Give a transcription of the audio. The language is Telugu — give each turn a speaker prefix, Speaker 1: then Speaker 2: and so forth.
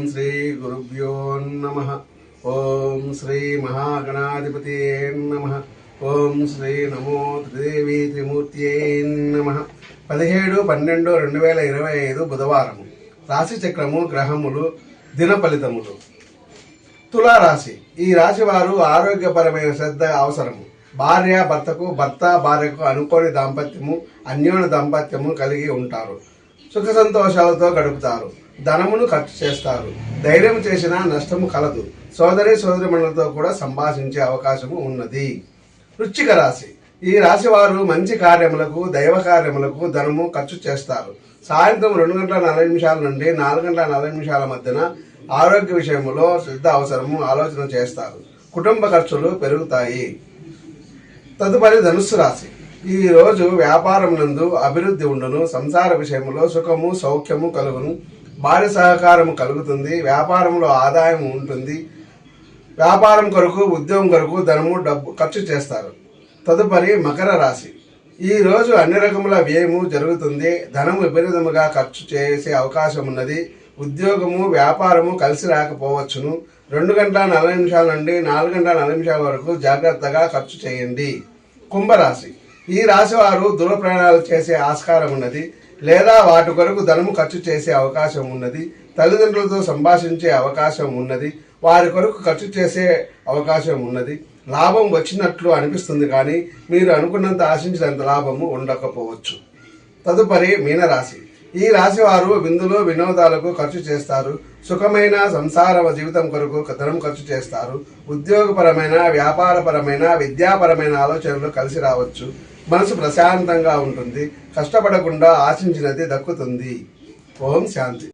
Speaker 1: ఓం శ్రీ గురుభ్యో నమ. ఓం శ్రీ మహాగణాధిపతి నమ. ఓం శ్రీ నమో త్రిదేవి త్రిమూర్తి నమ. పదిహేడు పన్నెండు రెండు వేల ఇరవై ఐదు బుధవారం. రాశి చక్రము గ్రహములు దిన ఫలితములు. తులారాశి. ఈ రాశి వారు ఆరోగ్యపరమైన శ్రద్ధ అవసరము. భార్య భర్తకు భర్త భార్యకు అనుకోని దాంపత్యము అన్యోన్య దాంపత్యము కలిగి ఉంటారు. సుఖ సంతోషాలతో గడుపుతారు. ధనమును ఖర్చు చేస్తారు. ధైర్యం చేసినా నష్టము కలదు. సోదరి సోదరిమణులతో కూడా సంభాషించే అవకాశము ఉన్నది. వృశ్చిక రాశి. ఈ రాశి వారు మంచి కార్యములకు దైవ కార్యములకు ధనము ఖర్చు చేస్తారు. సాయంత్రం రెండు గంటల నలభై నిమిషాల నుండి నాలుగు గంటల నలభై నిమిషాల మధ్యన ఆరోగ్య విషయంలో శ్రద్ధ అవసరము ఆలోచన చేస్తారు. కుటుంబ ఖర్చులు పెరుగుతాయి. తదుపరి ధనుస్సు రాశి. ఈ రోజు వ్యాపారం నందు అభివృద్ధి ఉండును సంసార విషయంలో సుఖము సౌఖ్యము కలుగును. భార్య సహకారము కలుగుతుంది వ్యాపారంలో ఆదాయం ఉంటుంది. వ్యాపారం కొరకు ఉద్యోగం కొరకు ధనము డబ్బు ఖర్చు చేస్తారు. తదుపరి మకర రాశి. ఈ రోజు అన్ని రకముల వ్యయము జరుగుతుంది. ధనం విపరీతముగా ఖర్చు చేసే అవకాశం ఉన్నది. ఉద్యోగము వ్యాపారము కలిసి రాకపోవచ్చును. రెండు గంటల నలభై నిమిషాల నుండి నాలుగు గంటల నలభై నిమిషాల వరకు జాగ్రత్తగా ఖర్చు చేయండి. కుంభరాశి. ఈ రాశివారు దూర ప్రయాణాలు చేసే ఆస్కారం ఉన్నది లేదా వాటి కొరకు ధనము ఖర్చు చేసే అవకాశం ఉన్నది తల్లిదండ్రులతో సంభాషించే అవకాశం ఉన్నది వారి కొరకు ఖర్చు చేసే అవకాశం ఉన్నది. లాభం వచ్చినట్లు అనిపిస్తుంది కానీ మీరు అనుకున్నంత ఆశించినంత లాభము ఉండకపోవచ్చు. తదుపరి మీనరాశి. ఈ రాశి వారు విందులు వినోదాలకు ఖర్చు చేస్తారు సుఖమైన సంసార జీవితం కొరకు ధనం ఖర్చు చేస్తారు ఉద్యోగపరమైన వ్యాపారపరమైన విద్యాపరమైన ఆలోచనలు కలిసి రావచ్చు. మనసు ప్రశాంతంగా ఉంటుంది. కష్టపడకుండా ఆశించినది దక్కుతుంది. ఓం శాంతి.